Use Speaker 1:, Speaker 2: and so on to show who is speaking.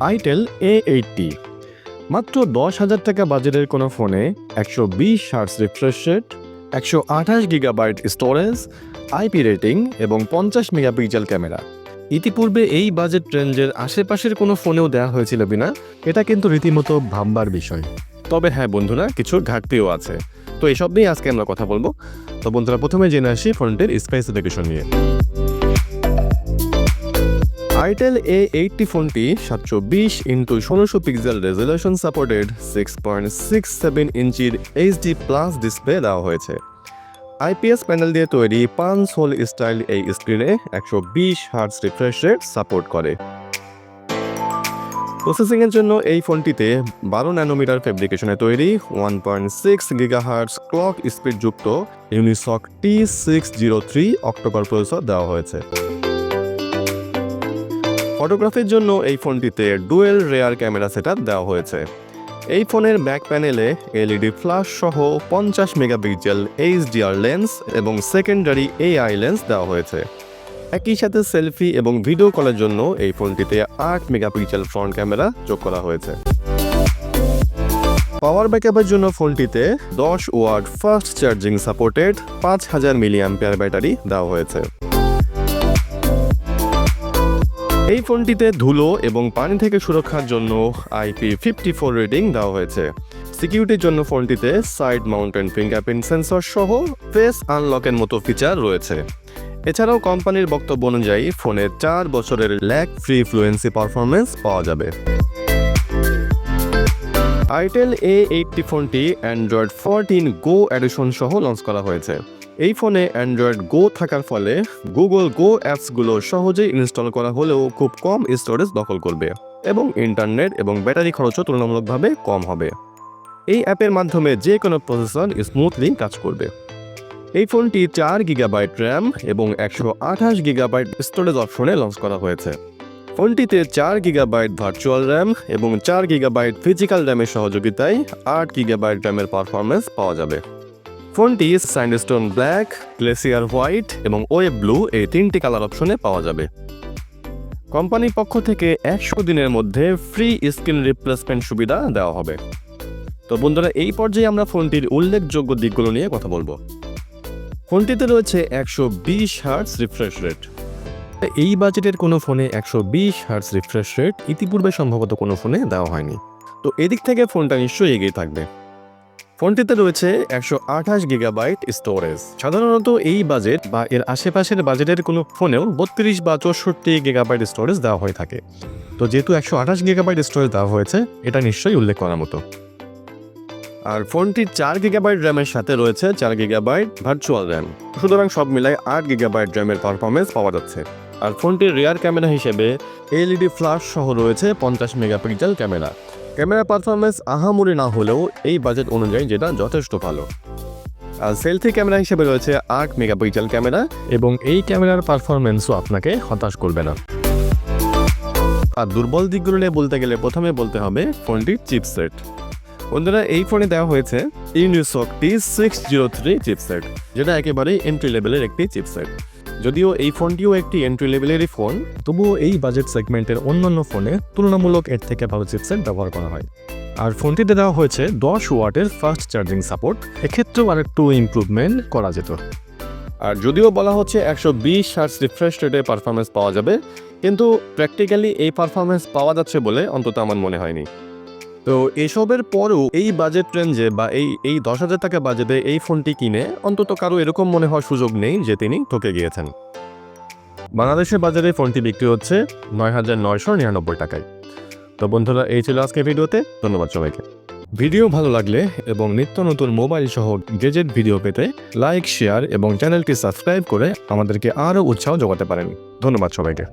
Speaker 1: Itel A eighty মাত্র দশ হাজার টাকা বাজেটের কোনো ফোনে একশো বিশ হার্স রিফ্রেশ রেট, একশো আঠাশ গিগাবাইট স্টোরেজ আইপি রেটিং এবং পঞ্চাশ মেগাপিক্সেল ক্যামেরা। ইতিপূর্বে এই বাজেট রেঞ্জের আশেপাশের কোনো ফোনেও দেওয়া হয়েছিল বিনা, এটা কিন্তু রীতিমতো ভাববার বিষয়। তবে হ্যাঁ বন্ধুরা, কিছু ঘাটতিও আছে। তো এসব নিয়ে আজকে আমরা কথা বলব। তো বন্ধুরা, প্রথমে জেনে আসি ফোনটির স্পেসিফিকেশন নিয়ে। আইটেল এ এইটটি ফোনটি সাতশো বিশ ইন্টু ষোলোশো pixel resolution supported six point six seven ইঞ্চির এইচডি প্লাস ডিসপ্লে দেওয়া হয়েছে। আইপিএস প্যানেল দিয়ে তৈরি পাঁচ হোল স্টাইল এই স্ক্রিনে একশো বিশ হার্টস রিফ্রেশ রেট সাপোর্ট করে। প্রসেসিংয়ের জন্য এই ফোনটিতে বারো ন্যানোমিটার ফেব্রিকেশনে তৈরি one point six giga hertz clock speed যুক্ত Unisoc T six zero three octacore processor দেওয়া হয়েছে। ফটোগ্রাফির জন্য এই ফোনটিতে ডুয়েল রেয়ার ক্যামেরা সেটআপ দেওয়া হয়েছে। এই ফোনের ব্যাক প্যানেলে এলইডি ফ্ল্যাশ সহ পঞ্চাশ মেগাপিক্সেল এইচডিআর লেন্স এবং সেকেন্ডারি এআই লেন্স দেওয়া হয়েছে। একই সাথে সেলফি এবং ভিডিও কলের জন্য এই ফোনটিতে আট মেগাপিক্সেল ফ্রন্ট ক্যামেরা যোগ করা হয়েছে। পাওয়ার ব্যাকআপের জন্য ফোনটিতে দশ ওয়াট ফাস্ট চার্জিং সাপোর্টেড পাঁচ হাজার মিলিয়াম্পিয়ার ব্যাটারি দেওয়া হয়েছে। এই ফোনটিতে ধুলো এবং পানি থেকে সুরক্ষার জন্য আইপি ফিফটি ফোর রেটিং দেওয়া হয়েছে। সিকিউরিটির জন্য ফোনটিতে সাইড মাউন্টেন ফিঙ্গারপ্রিন্ট সেন্সর সহ ফেস আনলকের মতো ফিচার রয়েছে। এছাড়াও কোম্পানির বক্তব্য অনুযায়ী ফোনে চার বছরের ল্যাক ফ্রি ফ্লুয়েন্সি পারফরমেন্স পাওয়া যাবে। আইটেল এ এইটটি ফোনটি অ্যান্ড্রয়েড ফোরটিন গো অ্যাডিশন সহ লঞ্চ করা হয়েছে। এই ফোনে অ্যান্ড্রয়েড গো থাকার ফলে গুগল গো অ্যাপসগুলো সহজেই ইনস্টল করা হলেও খুব কম স্টোরেজ দখল করবে এবং ইন্টারনেট এবং ব্যাটারি খরচও তুলনামূলকভাবে কম হবে। এই অ্যাপের মাধ্যমে যে কোনো প্রসেসর স্মুথলি কাজ করবে। এই ফোনটি চার গিগাবাইট র্যাম এবং একশো আঠাশ গিগাবাইট স্টোরেজ অপশনে লঞ্চ করা হয়েছে। ফোনটিতে চার গিগাবাইট ভার্চুয়াল র্যাম এবং চার গিগাবাইট ফিজিক্যাল র্যামের সহযোগিতায় আট গিগাবাইট র্যামের পারফরমেন্স পাওয়া যাবে। ফোনটি স্যান্ডস্টোন ব্ল্যাক, গ্লেসিয়ার হোয়াইট এবং ওয়েব ব্লু এই তিনটি কালার অপশনে পাওয়া যাবে। কোম্পানির পক্ষ থেকে একশো দিনের মধ্যে ফ্রি স্ক্রিন রিপ্লেসমেন্ট সুবিধা দেওয়া হবে। তো বন্ধুরা, এই পর্যায়ে আমরা ফোনটির উল্লেখযোগ্য দিকগুলো নিয়ে কথা বলব। ফোনটিতে রয়েছে একশো বিশ হার্টস রিফ্রেশ রেট। এই বাজেটের কোনো ফোনে একশো বিশ হার্টস রিফ্রেশ রেট ইতিপূর্বে সম্ভবত কোনো ফোনে দেওয়া হয়নি। তো এদিক থেকে ফোনটা নিশ্চয়ই এগিয়ে থাকবে। ফোনটিতে রয়েছে একশো আঠাশ গিগাবাইট স্টোরেজ সাধারণত এই বাজেট বা এর আশেপাশের বাজেটের কোনো ফোনেও বত্রিশ বা চৌষট্টি গিগাবাইট স্টোরেজ দেওয়া হয়ে থাকে। তো যেহেতু একশো আঠাশ গিগাবাইট স্টোরেজ দেওয়া হয়েছে, এটা নিশ্চয়ই উল্লেখ করার মতো। আর ফোনটির চার গিগাবাইট র্যামের সাথে রয়েছে, চার গিগাবাইট ভার্চুয়াল র্যাম সুতরাং সব মিলায় আট গিগাবাইট র্যামের পারফরমেন্স পাওয়া যাচ্ছে। আর ফোনটির রিয়ার ক্যামেরা হিসেবে এলইডি ফ্ল্যাশ সহ রয়েছে পঞ্চাশ মেগাপিক্সেল ক্যামেরা ক্যামেরা পারফরমেন্স আহামরি না হলেও এই বাজেট অনুযায়ী যেটা যথেষ্ট ভালো। আর সেলফি ক্যামেরা হিসেবে রয়েছে আট মেগাপিক্সেল ক্যামেরা এবং এই ক্যামেরার পারফরমেন্সও আপনাকে হতাশ করবে না। আর দুর্বল দিকগুলো নিয়ে বলতে গেলে প্রথমে বলতে হবে ফোনটির চিপসেট বন্ধুরা, এই ফোনে দেওয়া হয়েছে Unisoc T six zero three chipset যেটা একেবারেই এন্ট্রি লেভেলের একটি চিপসেট যদিও এই ফোনটিও একটি এন্ট্রি লেভেলেরই ফোন তবুও এই বাজেট সেগমেন্টের অন্যান্য ফোনে তুলনামূলক এর থেকে ভালো চিপসেট ব্যবহার করা হয়। আর ফোনটিতে দেওয়া হয়েছে দশ ওয়াটের ফাস্ট চার্জিং সাপোর্ট এক্ষেত্রেও আরেকটু ইমপ্রুভমেন্ট করা যেত। আর যদিও বলা হচ্ছে একশো বিশ হার্স রিফ্রেশ রেটে পারফরমেন্স পাওয়া যাবে, কিন্তু প্র্যাকটিক্যালি এই পারফরমেন্স পাওয়া যাচ্ছে বলে অন্তত আমার মনে হয়নি। তো এসবের পরেও এই বাজেট রেঞ্জে বা এই এই দশ হাজার টাকা বাজেটে এই ফোনটি কিনে অন্তত কারও এরকম মনে হওয়ার সুযোগ নেই যে তিনি ঠকে গিয়েছেন। বাংলাদেশের বাজারে ফোনটি বিক্রি হচ্ছে নয় হাজার নয়শো নিরানব্বই টাকায়। তো বন্ধুরা, এই ছিল আজকের ভিডিওতে। ধন্যবাদ সবাইকে। ভিডিও ভালো লাগলে এবং নিত্য নতুন মোবাইল সহ গেজেট ভিডিও পেতে লাইক শেয়ার এবং চ্যানেলটি সাবস্ক্রাইব করে আমাদেরকে আরও উৎসাহ যোগাতে পারেন। ধন্যবাদ সবাইকে।